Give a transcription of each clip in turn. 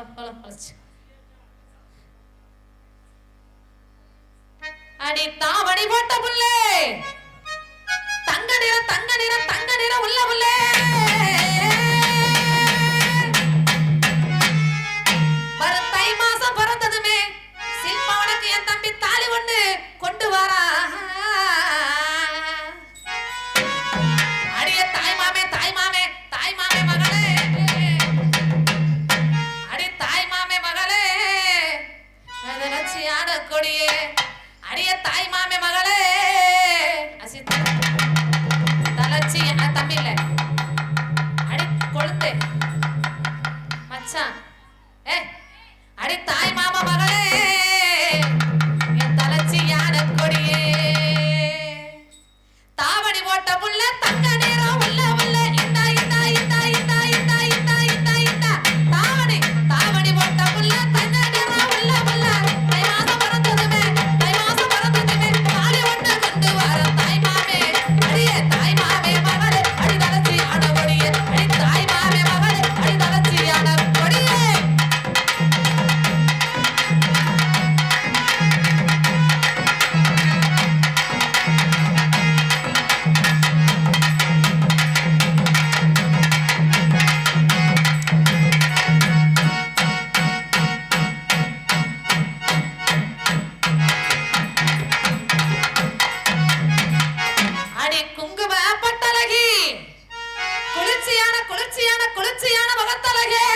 了，好了，好了。குங்கும பட்டழகி குளிர்ச்சியான குளிர்ச்சியான குளிர்ச்சியான முகத்தழகே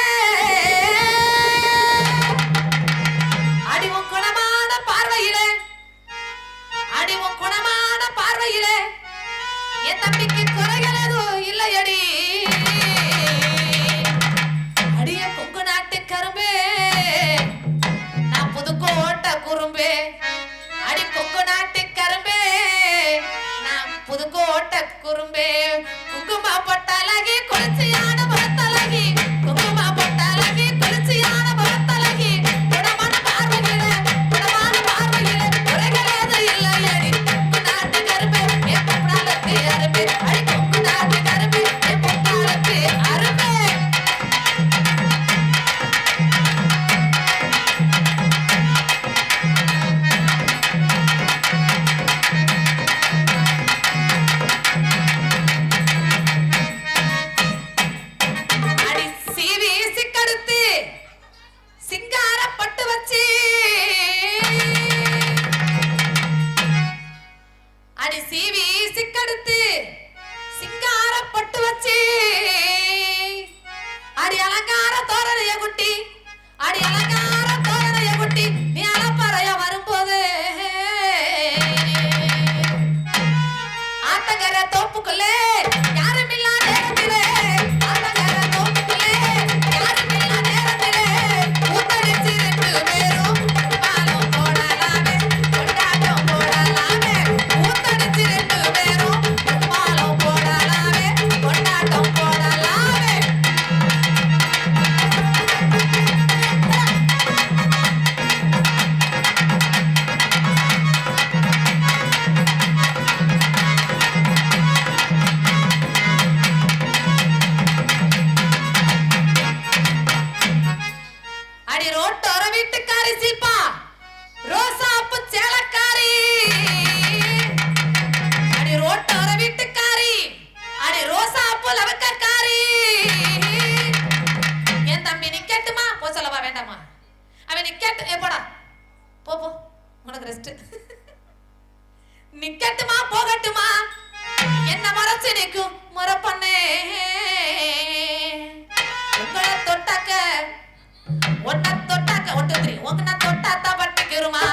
ஒன்ன தொட்டாக்க ஒன் டூ த்ரீ உன்ன தொட்டாத்தான் அடி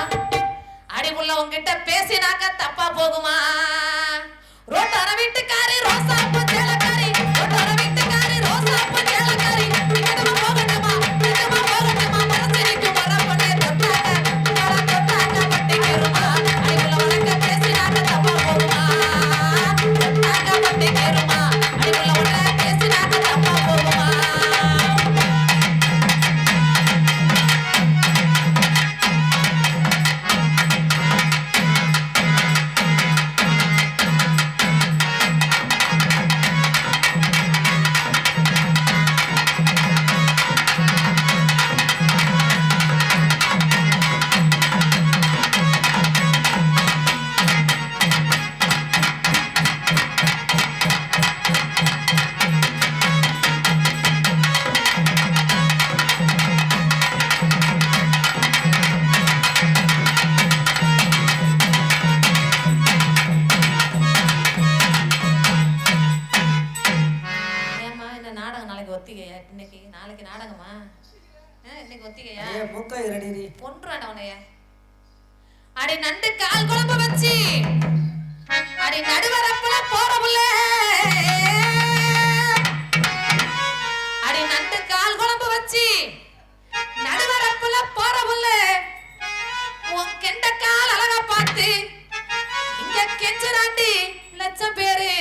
அடிபுள்ள உங்ககிட்ட பேசினாக்க தப்பா போகுமா? கொன்றான் அவனைய அடே நண்டு கால் குழம்பு வச்சு. அடே நடுவரப்புல போற புள்ள. அடே நண்டு கால் குழம்பு வச்சு. நடுவரப்புல போற புள்ள. உன் கெண்ட கால் அழகா பார்த்து. இங்க கெஞ்சராண்டி லட்சம் பேரு.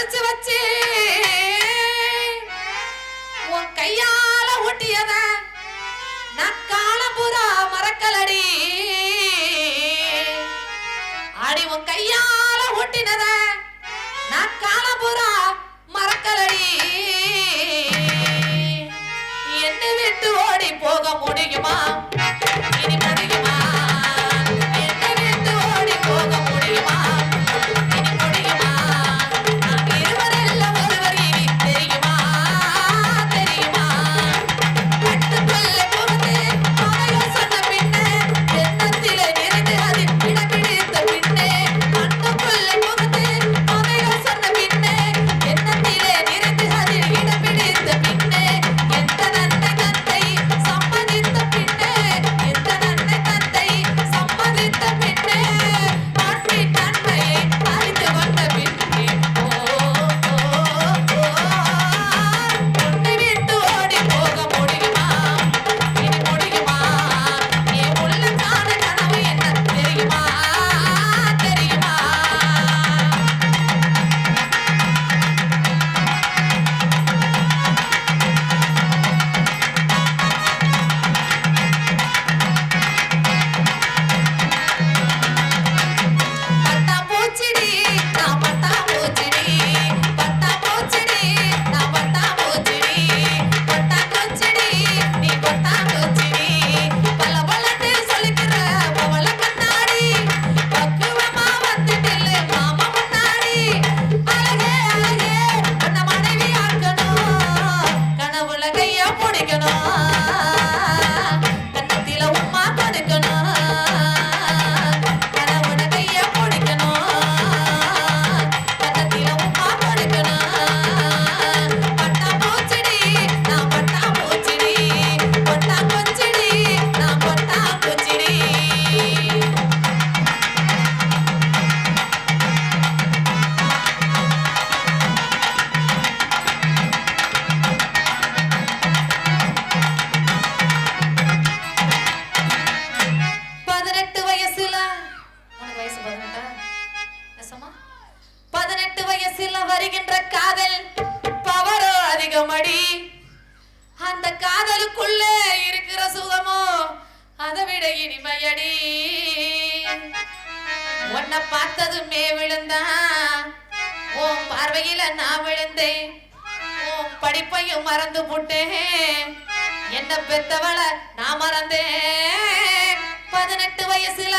பொறிச்சு வச்சு உன் கையால ஒட்டியத நக்கால புறா மறக்கலடி அடி உன் கையால ஒட்டினத நக்கால புறா மறக்கலடி என்னை விட்டு ஓடி போக முடியுமா? இனி முடியுமா மனதுக்குள்ள இருக்கிற சுகமோ அதை விட இனிமையடி. உன்னை பார்த்ததுமே விழுந்தா ஓ பார்வையில நான் விழுந்தேன். ஓ படிப்பையும் மறந்து போட்டேன். என்ன பெத்தவளை நான் மறந்தேன். பதினெட்டு வயசுல